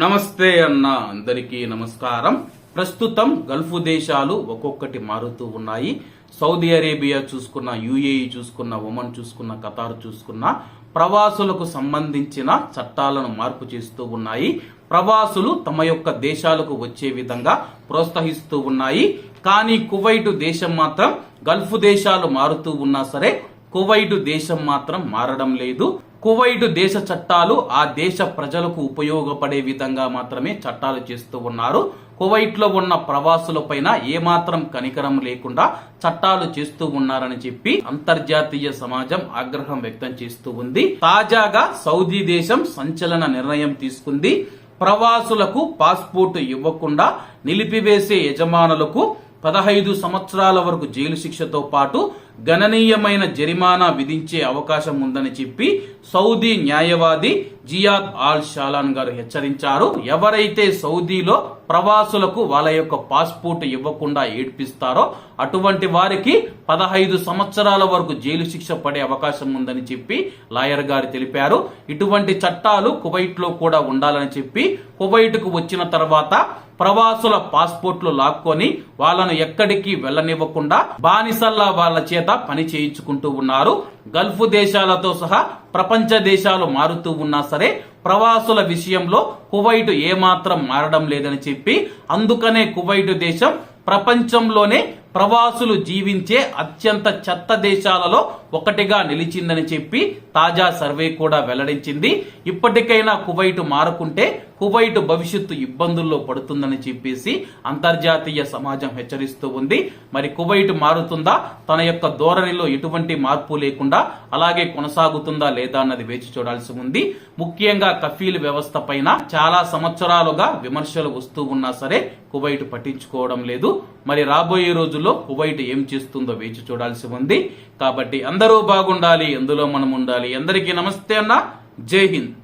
నమస్తే అన్న అందరికీ నమస్కారం. ప్రస్తుతం గల్ఫ్ దేశాలు ఒక్కొక్కటి మారుతూ ఉన్నాయి. సౌదీ అరేబియా చూసుకున్న యుఏఈ చూసుకున్న ఒమన్ చూసుకున్న ఖతార్ చూసుకున్న ప్రవాసులకు సంబంధించిన చట్టాలను మార్పు చేస్తూ ఉన్నాయి. ప్రవాసులు తమ యొక్క దేశాలకు వచ్చే విధంగా ప్రోత్సహిస్తూ ఉన్నాయి. కానీ కువైట్ దేశం మాత్రం గల్ఫ్ దేశాలు మారుతూ ఉన్నా సరే కువైట్ దేశం మాత్రం మారడం లేదు. కువైట్ దేశ చట్టాలు ఆ దేశ ప్రజలకు ఉపయోగపడే విధంగా మాత్రమే చట్టాలు చేస్తూ ఉన్నారు. కువైట్లో ఉన్న ప్రవాసులపైన ఏమాత్రం కనికరం లేకుండా చట్టాలు చేస్తూ ఉన్నారని చెప్పి అంతర్జాతీయ సమాజం ఆగ్రహం వ్యక్తం చేస్తూ ఉంది. తాజాగా సౌదీ దేశం సంచలన నిర్ణయం తీసుకుంది. ప్రవాసులకు పాస్పోర్ట్ ఇవ్వకుండా నిలిపివేసే యజమానులకు పదహైదు సంవత్సరాల వరకు జైలు శిక్షతో పాటు గణనీయమైన జరిమానా విధించే అవకాశం ఉందని చెప్పి సౌదీ న్యాయవాది జియాద్ ఆల్ షాలాన్ గారు హెచ్చరించారు. ఎవరైతే సౌదీలో ప్రవాసులకు వాళ్ళ యొక్క పాస్పోర్ట్ ఇవ్వకుండా ఏడ్పిస్తారో అటువంటి వారికి పదహైదు సంవత్సరాల వరకు జైలు శిక్ష పడే అవకాశం ఉందని చెప్పి లాయర్ గారు తెలిపారు. ఇటువంటి చట్టాలు కువైట్లో కూడా ఉండాలని చెప్పి కువైట్కు వచ్చిన తర్వాత ప్రవాసుల పాస్పోర్ట్లు లాక్కొని వాళ్ళను ఎక్కడికి వెళ్ళనివ్వకుండా బానిసల్లా వాళ్ళ చేత పని చేయించుకుంటూ ఉన్నారు. గల్ఫ్ దేశాలతో సహా ప్రపంచ దేశాలు మారుతూ ఉన్నా సరే ప్రవాసుల విషయంలో కువైట్ ఏమాత్రం మారడం లేదని చెప్పి అందుకనే కువైట్ దేశం ప్రపంచంలోనే ప్రవాసులు జీవించే అత్యంత చెత్త దేశాలలో ఒకటిగా నిలిచిందని చెప్పి తాజా సర్వే కూడా వెల్లడించింది. ఇప్పటికైనా కువైట్ మారుకుంటే కువైట్ భవిష్యత్తు ఇబ్బందుల్లో పడుతుందని చెప్పేసి అంతర్జాతీయ సమాజం హెచ్చరిస్తూ ఉంది. మరి కువైట్ మారుతుందా? తన యొక్క ధోరణిలో ఎటువంటి మార్పు లేకుండా అలాగే కొనసాగుతుందా లేదా అన్నది వేచి చూడాల్సి ఉంది. ముఖ్యంగా కఫీల్ వ్యవస్థ పైన చాలా సంవత్సరాలుగా విమర్శలు వస్తూ ఉన్నా సరే కువైట్ పట్టించుకోవడం లేదు. మరి రాబోయే రోజుల్లో కువైట్ ఏం చేస్తుందో వేచి చూడాల్సి ఉంది. కాబట్టి అందరూ బాగుండాలి ఎందులో మనం ఉండాలి అందరికీ నమస్తే అన్న. జై హింద్.